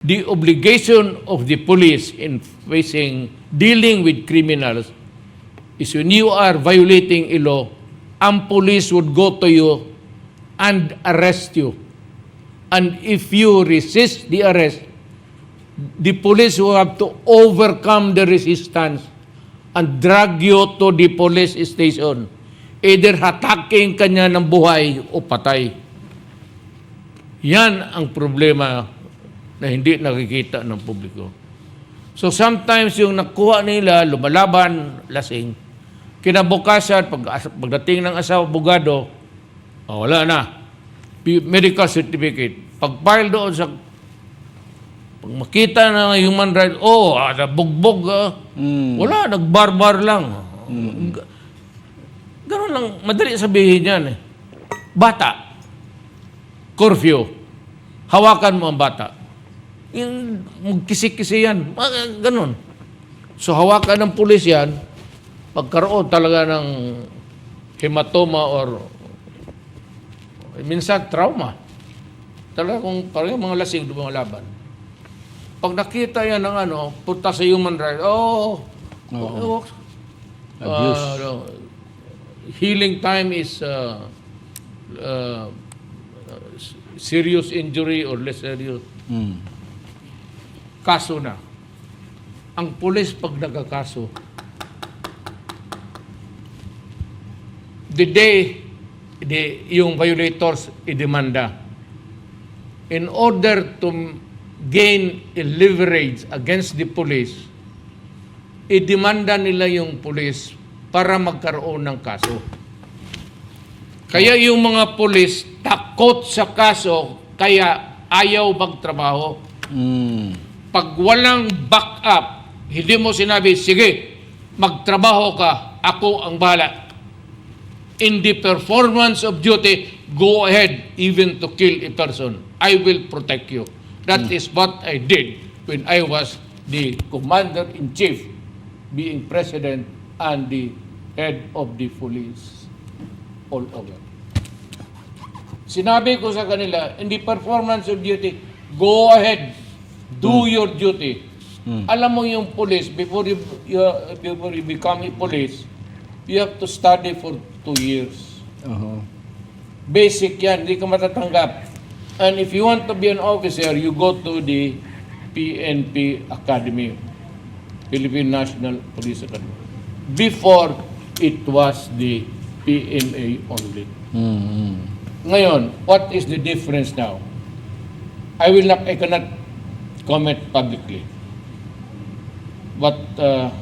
the obligation of the police in facing dealing with criminals is when you are violating a law, ang police would go to you and arrest you. And if you resist the arrest, the police will have to overcome the resistance and drag you to the police station. Either hataking kanya ng buhay o patay. Yan ang problema na hindi nakikita ng publiko. So sometimes yung nakuha nila, lumalaban, lasing, kinabukasan, pag, pagdating ng asawa, bugado, oh, wala na. Medical certificate. Pag-file doon sa pag makita ng human rights, oh, ah, bugbog, ah. wala, nagbarbar lang. G- Ganun lang, madali sabihin yan eh. Bata, curfew, hawakan mo ang bata. Yung magkisi-kisi yan, mga ganun. So hawakan ng pulis yan, pagkaroon talaga ng hematoma or minsan trauma. Talaga kung parang yung mga lasing lumalaban. Pag nakita yan ng ano, punta sa human rights, oh, oh, Abuse. uh, no, healing time is uh, uh, serious injury or less serious. Mm. Kaso na. Ang pulis pag nagkakaso, the day the, yung violators idemanda, in order to gain a leverage against the police, idemanda nila yung police para magkaroon ng kaso. Kaya yung mga pulis takot sa kaso, kaya ayaw magtrabaho. Mm. Pag walang backup, hindi mo sinabi, sige, magtrabaho ka, ako ang bahala. In the performance of duty, go ahead even to kill a person. I will protect you. That is what I did when I was the commander-in-chief, being president and the head of the police all over. Sinabi ko sa kanila, in the performance of duty, go ahead, do your duty. Alam mo yung police, before you, you, before you become a police, you have to study for two years. Oho. Basic yan, hindi ka matatanggap. And if you want to be an officer, you go to the PNP Academy, Philippine National Police Academy. Before, it was the PNA only. Mm. Ngayon, what is the difference now? I will not, I cannot comment publicly. But, uh,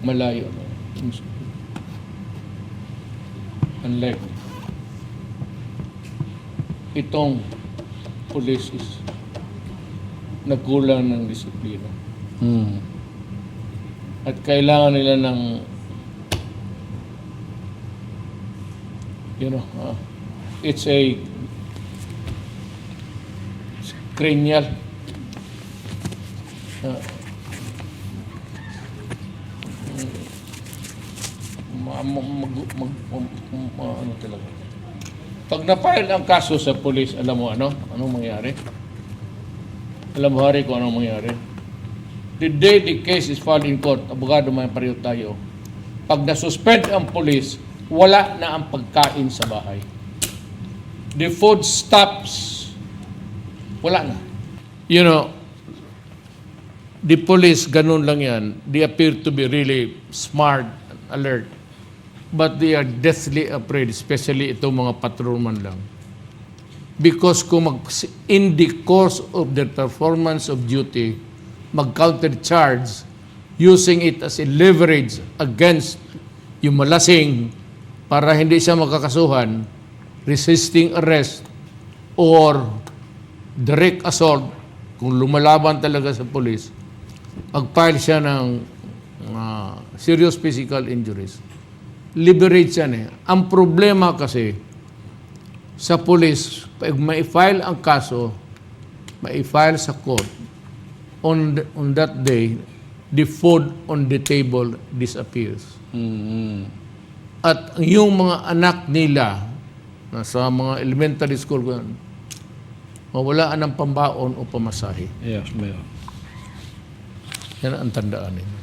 malayo. Unlike itong police is nagkulang ng disiplina Mm. at kailangan nila ng you know uh, it's a cranial uh, ma- ma- mag, mag, mag- ma- ano talaga. Pag na-file ang kaso sa police alam mo ano? Anong mangyari? Alam mo hari kung anong mangyari? The day the case is filed in court, abogado may pareho tayo, pag nasuspend ang police, wala na ang pagkain sa bahay. The food stops. Wala na. You know, the police, ganun lang yan. They appear to be really smart, alert. But they are deathly afraid, especially itong mga patrolman lang. Because kung mag, in the course of their performance of duty, mag-counter-charge using it as a leverage against yung malasing para hindi siya makakasuhan, resisting arrest, or direct assault, kung lumalaban talaga sa police, mag-file siya ng ah, serious physical injuries. Liberate yan eh. Ang problema kasi, sa police, pag ma-file ang kaso, ma-file sa court, on, on that day, the food on the table disappears. Mm. At yung mga anak nila nasa mga elementary school ko yan, mawalaan ng pambaon o pamasahe. Yes, Mayor. Yan ang tandaan ninyo.